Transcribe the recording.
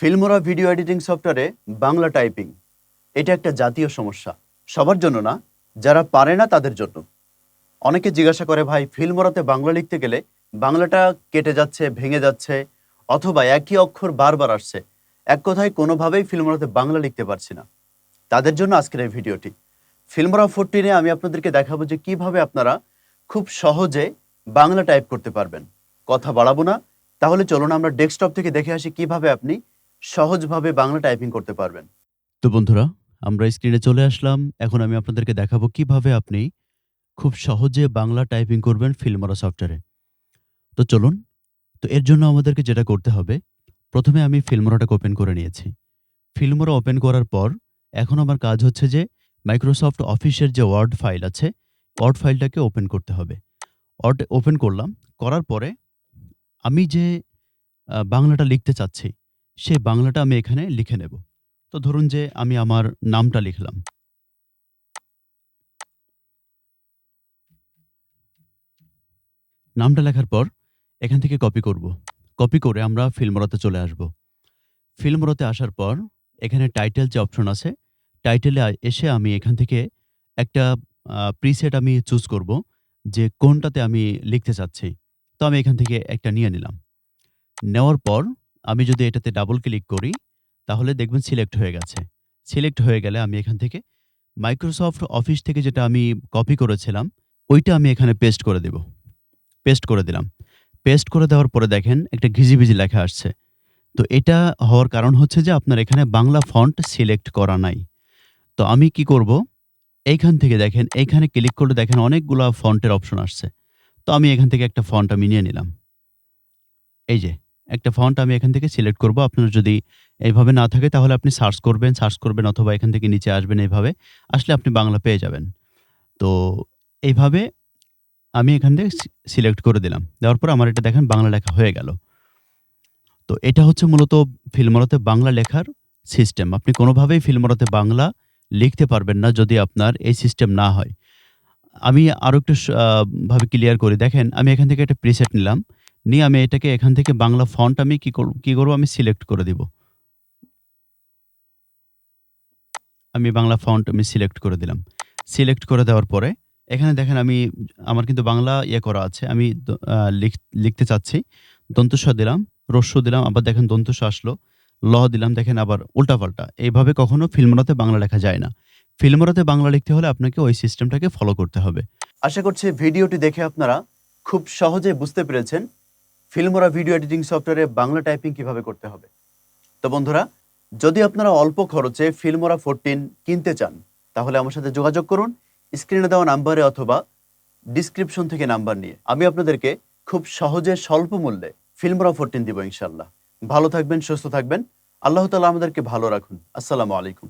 Filmora video editing সফটওয়্যারে Bangla typing. এটা একটা জাতীয় সমস্যা। সবার জন্য না, যারা পারে না তাদের জন্য। অনেকে জিজ্ঞাসা করে, ভাই, ফিল্মোরাতে বাংলা লিখতে গেলে বাংলাটা কেটে যাচ্ছে, ভেঙে যাচ্ছে? অথবা একই অক্ষর বারবার আসছে। এক কথায়, কোনোভাবেই ফিল্মোরাতে বাংলা লিখতে পারছি না। তাদের জন্য আজকের এই ভিডিওটি। ফিল্মোরা ফোরটিনে আমি আপনাদেরকে দেখাবো যে কীভাবে আপনারা খুব সহজে বাংলা টাইপ করতে পারবেন। কথা বাড়াবো না। তাহলে চলুন আমরা ডেস্কটপ থেকে দেখে আসি কীভাবে আপনি সহজভাবে বাংলা টাইপিং করতে পারবেন। তো বন্ধুরা, আমরা স্ক্রিনে চলে আসলাম। এখন আমি আপনাদেরকে দেখাবো কীভাবে আপনি খুব সহজে বাংলা টাইপিং করবেন ফিল্মোরা সফটওয়্যারে। তো চলুন, তো এর জন্য আমাদেরকে যেটা করতে হবে, প্রথমে আমি ফিল্মোরাটাকে ওপেন করে নিয়েছি। ফিল্মোরা ওপেন করার পর, এখন আমার কাজ হচ্ছে যে মাইক্রোসফট অফিসের যে ওয়ার্ড ফাইল আছে ওয়ার্ড ফাইলটাকে ওপেন করতে হবে। ওয়ার্ড ওপেন করলাম, করার পরে আমি যে বাংলাটা লিখতে চাচ্ছি সেই বাংলাটা আমি এখানে লিখে নেব। তো ধরুন যে আমি আমার নামটা লিখলাম। নামটা লেখার পর এখান থেকে কপি করব। কপি করে আমরা ফিল্মরাতে চলে আসব। ফিল্মরাতে আসার পর এখানে টাইটেল যে অপশন আছে টাইটেলে এসে আমি এখান থেকে একটা প্রিসেট আমি চুজ করব যে কোনটাতে আমি লিখতে চাচ্ছি। তো আমি এখান থেকে একটা নিয়ে নিলাম। নেওয়ার পর আমি যদি এটাতে ডাবল ক্লিক করি, তাহলে দেখবেন সিলেক্ট হয়ে গেছে। সিলেক্ট হয়ে গেলে আমি এখান থেকে মাইক্রোসফট অফিস থেকে যেটা আমি কপি করেছিলাম, ওইটা আমি এখানে পেস্ট করে দেব। পেস্ট করে দিলাম। পেস্ট করে দেওয়ার পরে দেখেন একটা ঘিজিবিজি লেখা আসছে। তো এটা হওয়ার কারণ হচ্ছে যে আপনার এখানে বাংলা ফন্ট সিলেক্ট করা নাই। তো আমি কি করব? এইখান থেকে দেখেন, এইখানে ক্লিক করলে দেখেন অনেকগুলা ফন্টের অপশন আসছে। তো আমি এখান থেকে একটা ফন্ট আমি নিয়ে নিলাম। এই যে একটা ফন্ট আমি এখান থেকে সিলেক্ট করব। আপনার যদি এইভাবে না থাকে, তাহলে আপনি সার্চ করবেন সার্চ করবেন অথবা এখান থেকে নিচে আসবেন এইভাবে, আসলে আপনি বাংলা পেয়ে যাবেন। তো এইভাবে আমি এখান থেকে সিলেক্ট করে দিলাম। দেওয়ার পর আমার এটা দেখেন বাংলা লেখা হয়ে গেল। তো এটা হচ্ছে মূলত ফিল্মরাতে বাংলা লেখার সিস্টেম আপনি কোনোভাবেই ফিল্মরাতে বাংলা লিখতে পারবেন না যদি আপনার এই সিস্টেম না হয়। আমি আরও একটু ভাবে ক্লিয়ার করি। দেখেন, আমি এখান থেকে একটা প্রিসেট নিলাম। নিয়ে আমি এটাকে এখান থেকে বাংলা ফন্ট আমি কি করব, কি করব আমি সিলেক্ট করে দিব। আমি বাংলা ফন্ট আমি সিলেক্ট করে দিলাম। সিলেক্ট করে দেওয়ার পরে, এখানে দেখেন আমি, আমার কিন্তু বাংলা ইয়ে করা আছে, আমি লিখতে চাচ্ছি। দন্তস্ব দিলাম রস্য দিলাম, আবার দেখেন দন্তস্ব আসলো। ল দিলাম, দেখেন আবার উল্টাপাল্টা। এইভাবে কখনো ফিল্মরাতে বাংলা লেখা যায় না। ফিল্মরাতে বাংলা লিখতে হলে আপনাকে ওই সিস্টেমটাকে ফলো করতে হবে। আশা করছি ভিডিওটি দেখে আপনারা খুব সহজে বুঝতে পেরেছেন ফিল্মরা ভিডিও এডিটিং সফটওয়্যারে বাংলা টাইপিং কীভাবে করতে হবে? তো বন্ধুরা, যদি আপনারা অল্প খরচে ফিল্মরা ফোরটিন কিনতে চান, তাহলে আমার সাথে যোগাযোগ করুন। স্ক্রিনে দেওয়া নাম্বারে অথবা ডিসক্রিপশন থেকে নাম্বার নিয়ে। আমি আপনাদেরকে খুব সহজে স্বল্প মূল্যে ফিল্মরা ফোরটিন দিব ইনশাল্লাহ ভালো থাকবেন, সুস্থ থাকবেন। আল্লাহ তালা আমাদেরকে ভালো রাখুন। আসসালামু আলাইকুম।